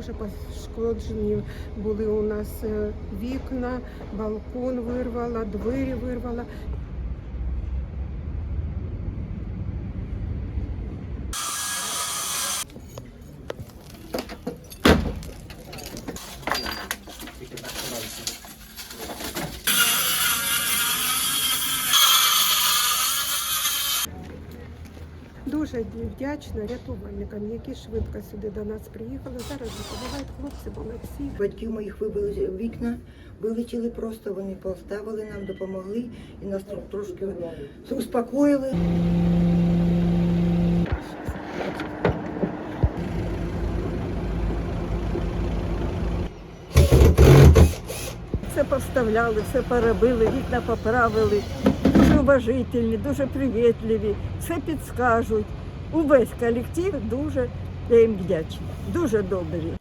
дуже пошкоджені були у нас е, вікна, балкон вирвала, двері вирвала. Дуже вдячна рятувальникам, які швидко сюди до нас приїхали. Зараз допомагають хлопці, молодці. Батьків моїх вибили вікна, вилетіли просто, вони поставили нам, допомогли і нас трошки успокоїли. Все поставляли, все перебили, вікна поправили. Уважительні, дуже привітливі, все підскажуть. Увесь колектив дуже я їм вдячна. Дуже добрі.